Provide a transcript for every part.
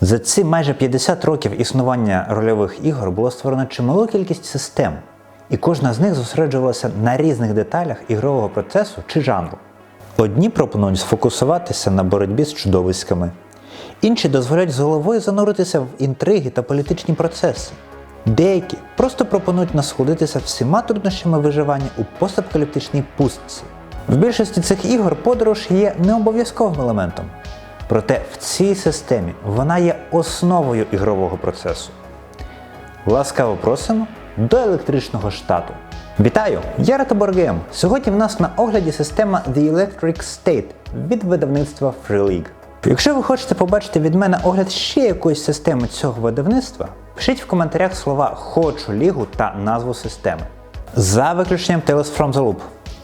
За ці майже 50 років існування рольових ігор було створено чималу кількість систем, і кожна з них зосереджувалася на різних деталях ігрового процесу чи жанру. Одні пропонують сфокусуватися на боротьбі з чудовиськами, інші дозволяють з головою зануритися в інтриги та політичні процеси. Деякі просто пропонують насолодитися всіма труднощами виживання у постапокаліптичній пустці. В більшості цих ігор подорож є не обов'язковим елементом, проте в цій системі вона є основою ігрового процесу. Ласкаво просимо до електричного штату. Вітаю! Я Ратаборгем. Сьогодні в нас на огляді система The Electric State від видавництва Free League. Якщо ви хочете побачити від мене огляд ще якоїсь системи цього видавництва, пишіть в коментарях слова Хочу лігу та назву системи. За виключенням Tales from the Loop.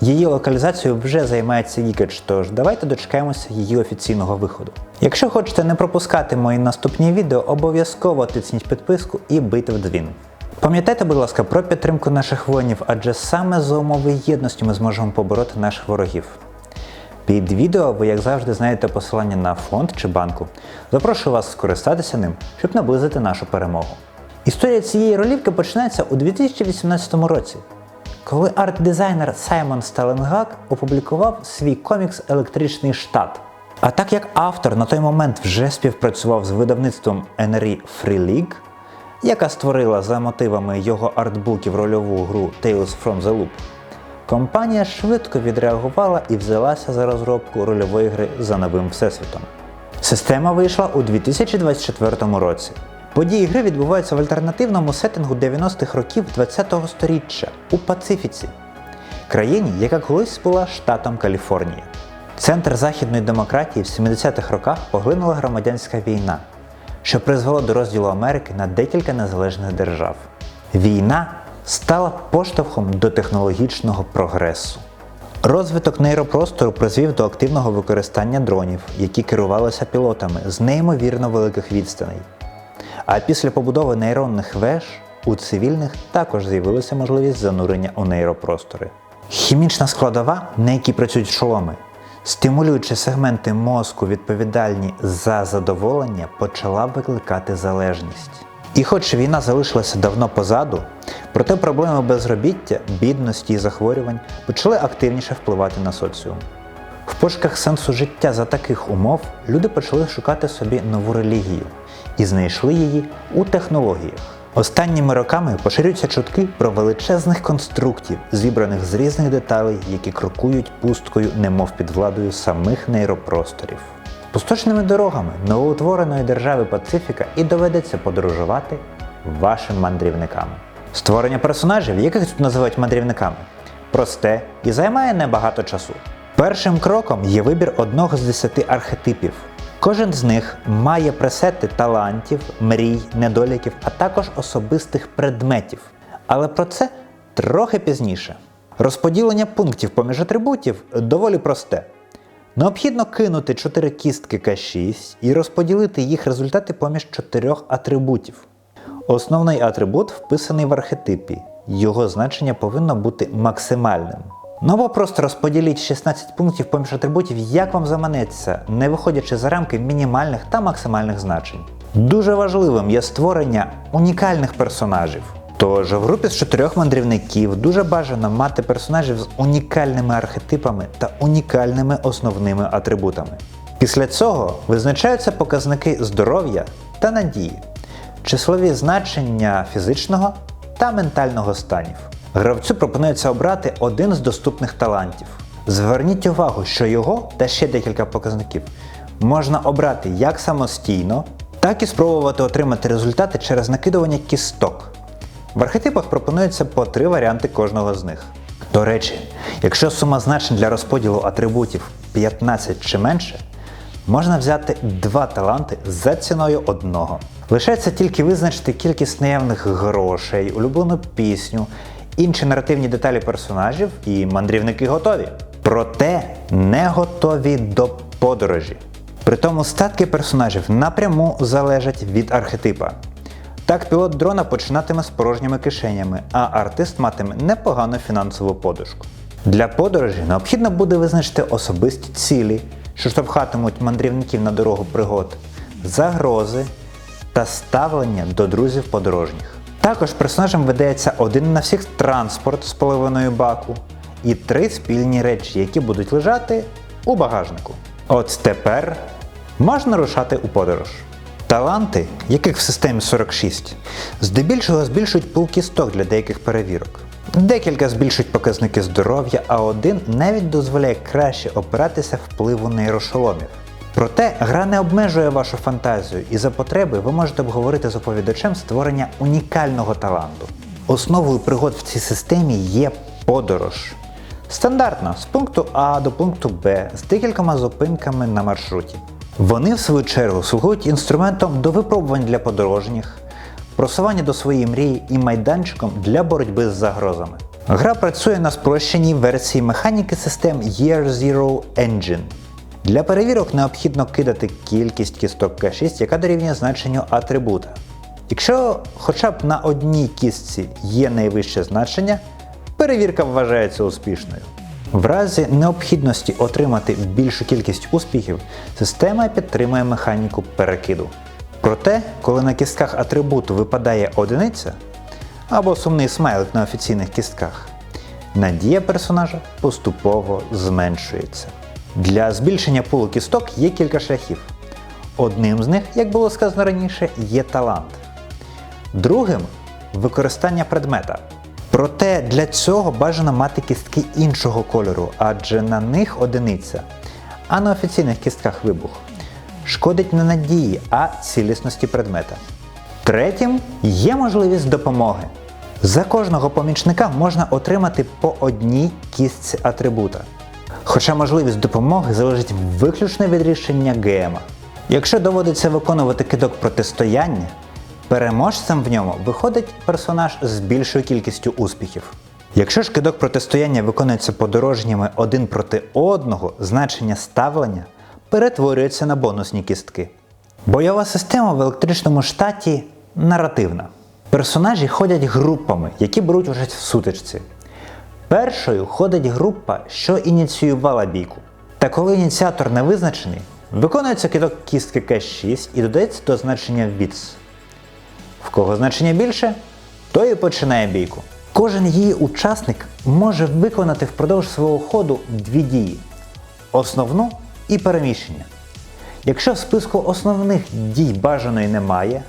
Її локалізацією вже займається Geekage, тож давайте дочекаємося її офіційного виходу. Якщо хочете не пропускати мої наступні відео, обов'язково тисніть підписку і бийте в дзвін. Пам'ятайте, будь ласка, про підтримку наших воїнів, адже саме за умови єдності ми зможемо побороти наших ворогів. Під відео ви, як завжди, знайдете посилання на фонд чи банку. Запрошую вас скористатися ним, щоб наблизити нашу перемогу. Історія цієї ролівки починається у 2018 році, коли арт-дизайнер Саймон Сталенгак опублікував свій комікс Електричний штат. А так як автор на той момент вже співпрацював з видавництвом NRE Free League, яка створила за мотивами його артбуків рольову гру Tales from the Loop, компанія швидко відреагувала і взялася за розробку рольової гри за новим всесвітом. Система вийшла у 2024 році. Події гри відбуваються в альтернативному сеттингу 90-х років ХХ століття у Пацифіці, країні, яка колись була штатом Каліфорнія. Центр західної демократії в 70-х роках поглинула громадянська війна, що призвело до розділу Америки на декілька незалежних держав. Війна стала поштовхом до технологічного прогресу. Розвиток нейропростору призвів до активного використання дронів, які керувалися пілотами з неймовірно великих відстаней. А після побудови нейронних веж у цивільних також з'явилася можливість занурення у нейропростори. Хімічна складова, на якій працюють шоломи, стимулюючи сегменти мозку, відповідальні за задоволення, почала викликати залежність. І хоч війна залишилася давно позаду, проте проблеми безробіття, бідності і захворювань почали активніше впливати на соціум. Пошуках сенсу життя за таких умов люди почали шукати собі нову релігію і знайшли її у технологіях. Останніми роками поширюються чутки про величезних конструктів, зібраних з різних деталей, які крокують пусткою, немов під владою самих нейропросторів. Пустошними дорогами новоутвореної держави Пацифіка і доведеться подорожувати вашим мандрівникам. Створення персонажів, яких тут називають мандрівниками, просте і займає небагато часу. Першим кроком є вибір одного з десяти архетипів. Кожен з них має пресети талантів, мрій, недоліків, а також особистих предметів. Але про це трохи пізніше. Розподілення пунктів поміж атрибутів доволі просте. Необхідно кинути 4 кістки К6 і розподілити їх результати поміж 4 атрибутів. Основний атрибут вписаний в архетипі. Його значення повинно бути максимальним. Ну або просто розподіліть 16 пунктів поміж атрибутів, як вам заманеться, не виходячи за рамки мінімальних та максимальних значень. Дуже важливим є створення унікальних персонажів. Тож в групі з чотирьох мандрівників дуже бажано мати персонажів з унікальними архетипами та унікальними основними атрибутами. Після цього визначаються показники здоров'я та надії, числові значення фізичного та ментального станів. Гравцю пропонується обрати один з доступних талантів. Зверніть увагу, що його та ще декілька показників можна обрати як самостійно, так і спробувати отримати результати через накидування кісток. В архетипах пропонується по три варіанти кожного з них. До речі, якщо сума значень для розподілу атрибутів 15 чи менше, можна взяти два таланти за ціною одного. Лишається тільки визначити кількість наявних грошей, улюблену пісню, інші наративні деталі персонажів і мандрівники готові. Проте не готові до подорожі. Притому статки персонажів напряму залежать від архетипа. Так, пілот дрона починатиме з порожніми кишенями, а артист матиме непогану фінансову подушку. Для подорожі необхідно буде визначити особисті цілі, що штовхатимуть мандрівників на дорогу пригод, загрози, та ставлення до друзів подорожніх. Також персонажам видається один на всіх транспорт з половиною баку і три спільні речі, які будуть лежати у багажнику. От тепер можна рушати у подорож. Таланти, яких в системі 46, здебільшого збільшують пул кісток для деяких перевірок. Декілька збільшують показники здоров'я, а один навіть дозволяє краще опиратися впливу нейрошоломів. Проте гра не обмежує вашу фантазію, і за потреби ви можете обговорити з оповідачем створення унікального таланту. Основою пригод в цій системі є подорож. Стандартно з пункту А до пункту Б з декількома зупинками на маршруті. Вони, в свою чергу, слугують інструментом до випробувань для подорожніх, просування до своєї мрії і майданчиком для боротьби з загрозами. Гра працює на спрощеній версії механіки систем Year Zero Engine. Для перевірок необхідно кидати кількість кісток К6, яка дорівнює значенню атрибута. Якщо хоча б на одній кістці є найвище значення, перевірка вважається успішною. В разі необхідності отримати більшу кількість успіхів, система підтримує механіку перекиду. Проте, коли на кістках атрибуту випадає одиниця або сумний смайлик на офіційних кістках, надія персонажа поступово зменшується. Для збільшення пулу кісток є кілька шляхів. Одним з них, як було сказано раніше, є талант. Другим використання предмета. Проте для цього бажано мати кістки іншого кольору, адже на них одиниця, а на офіційних кістках вибух. Шкодить не надії, а цілісності предмета. Третім є можливість допомоги. За кожного помічника можна отримати по одній кістці атрибута. Хоча можливість допомоги залежить виключно від рішення ГМа. Якщо доводиться виконувати кидок протистояння, переможцем в ньому виходить персонаж з більшою кількістю успіхів. Якщо ж кидок протистояння виконується подорожніми один проти одного, значення ставлення перетворюється на бонусні кістки. Бойова система в електричному штаті наративна. Персонажі ходять групами, які беруть участь в сутичці. Першою ходить група, що ініціювала бійку. Та коли ініціатор не визначений, виконується кидок кістки К6 і додається до значення ВІЦ. В кого значення більше, той і починає бійку. Кожен її учасник може виконати впродовж свого ходу дві дії: основну і переміщення. Якщо в списку основних дій бажаної немає,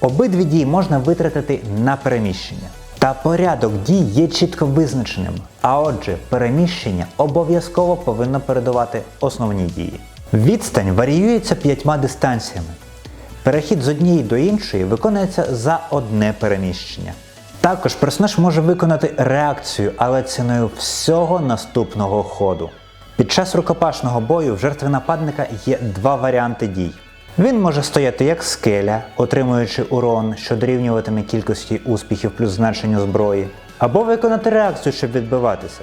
обидві дії можна витратити на переміщення. Та порядок дій є чітко визначеним, а отже, переміщення обов'язково повинно передавати основні дії. Відстань варіюється п'ятьма дистанціями. Перехід з однієї до іншої виконується за одне переміщення. Також персонаж може виконати реакцію, але ціною всього наступного ходу. Під час рукопашного бою в жертви нападника є два варіанти дій. Він може стояти як скеля, отримуючи урон, що дорівнюватиме кількості успіхів плюс значенню зброї, або виконати реакцію, щоб відбиватися.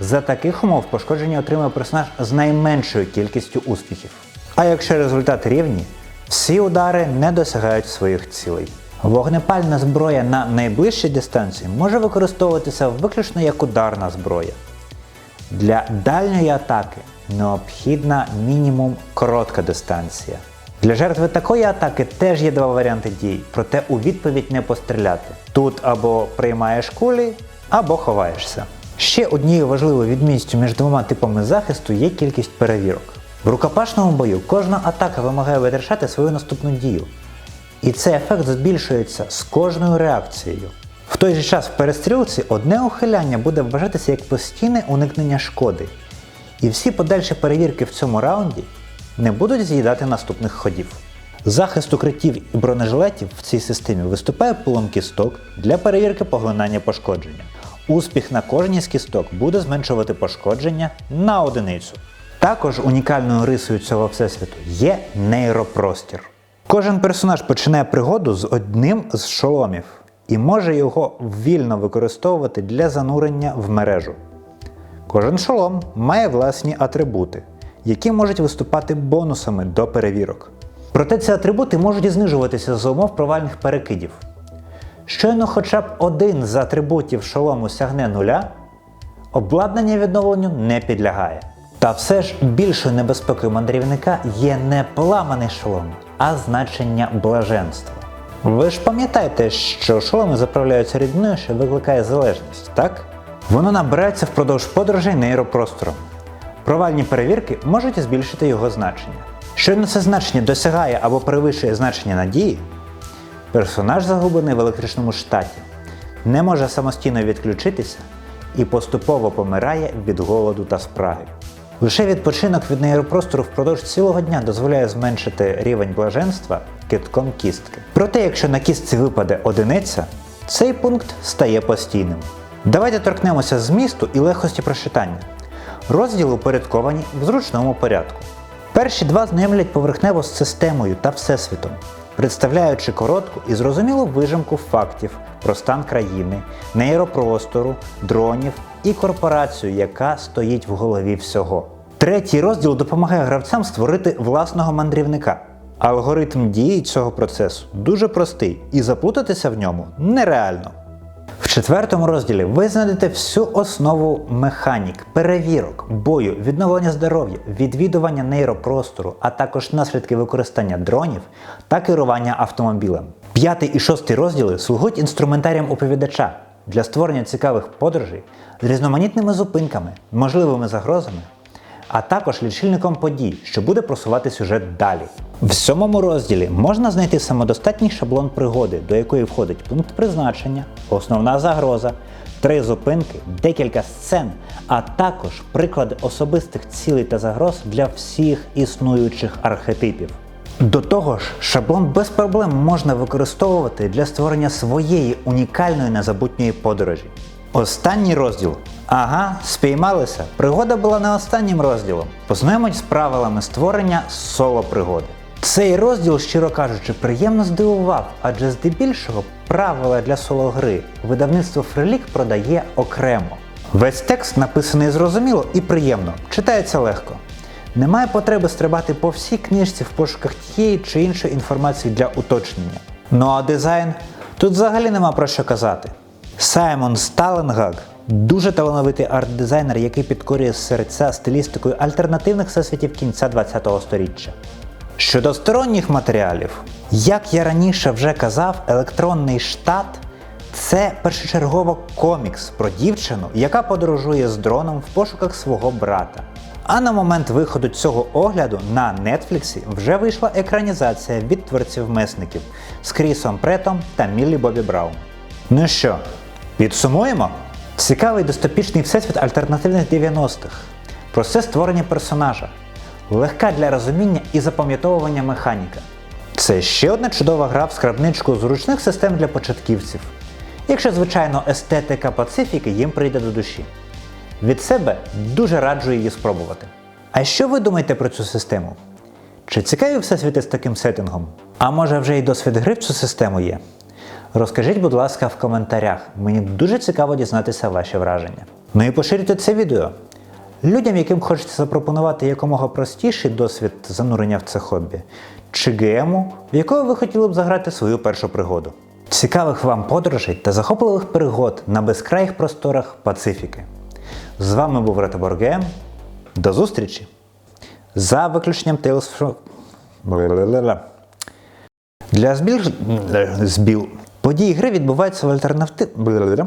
За таких умов пошкодження отримує персонаж з найменшою кількістю успіхів. А якщо результат рівні, всі удари не досягають своїх цілей. Вогнепальна зброя на найближчій дистанції може використовуватися виключно як ударна зброя. Для дальньої атаки необхідна мінімум коротка дистанція. Для жертви такої атаки теж є два варіанти дій, проте у відповідь не постріляти. Тут або приймаєш кулі, або ховаєшся. Ще однією важливою відмінністю між двома типами захисту є кількість перевірок. В рукопашному бою кожна атака вимагає витрачати свою наступну дію. І цей ефект збільшується з кожною реакцією. В той же час в перестрілці одне ухиляння буде вважатися як постійне уникнення шкоди. І всі подальші перевірки в цьому раунді не будуть з'їдати наступних ходів. Захист укриттів і бронежилетів в цій системі виступає пулом кісток для перевірки поглинання пошкодження. Успіх на кожній з кісток буде зменшувати пошкодження на одиницю. Також унікальною рисою цього всесвіту є нейропростір. Кожен персонаж починає пригоду з одним з шоломів і може його вільно використовувати для занурення в мережу. Кожен шолом має власні атрибути, які можуть виступати бонусами до перевірок. Проте ці атрибути можуть і знижуватися за умов провальних перекидів. Щойно хоча б один з атрибутів шолому сягне нуля, обладнання відновленню не підлягає. Та все ж більшою небезпекою мандрівника є не пламаний шолом, а значення блаженства. Ви ж пам'ятаєте, що шоломи заправляються рідиною, що викликає залежність, так? Воно набирається впродовж подорожей нейропростором. Провальні перевірки можуть збільшити його значення. Щойно це значення досягає або перевищує значення надії, персонаж загублений в електричному штаті, не може самостійно відключитися і поступово помирає від голоду та спраги. Лише відпочинок від нейропростору впродовж цілого дня дозволяє зменшити рівень блаженства китком кістки. Проте, якщо на кістці випаде одиниця, цей пункт стає постійним. Давайте торкнемося змісту і легкості прочитання. Розділи упорядковані в зручному порядку. Перші два знайомлять поверхнево з системою та всесвітом, представляючи коротку і зрозумілу вижимку фактів про стан країни, нейропростору, дронів і корпорацію, яка стоїть в голові всього. Третій розділ допомагає гравцям створити власного мандрівника. Алгоритм дії цього процесу дуже простий, і заплутатися в ньому нереально. В четвертому розділі ви знайдете всю основу механік, перевірок, бою, відновлення здоров'я, відвідування нейропростору, а також наслідки використання дронів та керування автомобілем. П'ятий і шостий розділи слугують інструментарієм оповідача для створення цікавих подорожей з різноманітними зупинками, можливими загрозами, а також лічильником подій, що буде просувати сюжет далі. В сьомому розділі можна знайти самодостатній шаблон пригоди, до якої входить пункт призначення, основна загроза, три зупинки, декілька сцен, а також приклади особистих цілей та загроз для всіх існуючих архетипів. До того ж, шаблон без проблем можна використовувати для створення своєї унікальної незабутньої подорожі. Останній розділ. Ага, спіймалися. Пригода була не останнім розділом. Познайомить з правилами створення соло-пригоди. Цей розділ, щиро кажучи, приємно здивував, адже здебільшого правила для соло-гри видавництво Фрелік продає окремо. Весь текст написаний зрозуміло і приємно, читається легко. Немає потреби стрибати по всій книжці в пошуках тієї чи іншої інформації для уточнення. Ну а дизайн тут взагалі нема про що казати. Саймон Сталенгаг дуже талановитий арт-дизайнер, який підкорює серця стилістикою альтернативних всесвітів кінця ХХ століття. Щодо сторонніх матеріалів, як я раніше вже казав, електронний штат це першочергово комікс про дівчину, яка подорожує з дроном в пошуках свого брата. А на момент виходу цього огляду на Нетфліксі вже вийшла екранізація від творців месників з Крісом Претом та Міллі Бобі Браун. Ну що, підсумуємо? Цікавий дистопічний всесвіт альтернативних 90-х. Просте створення персонажа, легка для розуміння і запам'ятовування механіка. Це ще одна чудова гра в скрабничку зручних систем для початківців. Якщо, звичайно, естетика пацифіки їм прийде до душі. Від себе дуже раджу її спробувати. А що ви думаєте про цю систему? Чи цікаві всесвіти з таким сеттингом? А може вже й досвід гри в цю систему є? Розкажіть, будь ласка, в коментарях. Мені дуже цікаво дізнатися ваші враження. Ну і поширюйте це відео. Людям, яким хочеться запропонувати якомога простіший досвід занурення в це хобі, чи гему, в якого ви хотіли б заграти свою першу пригоду. Цікавих вам подорожей та захопливих пригод на безкраїх просторах Пацифіки. З вами був Ретабор Гейм. До зустрічі! За виключенням Tales from... Для збіл... збіл... Події гри відбуваються в альтернатив... Бла-бла-бла.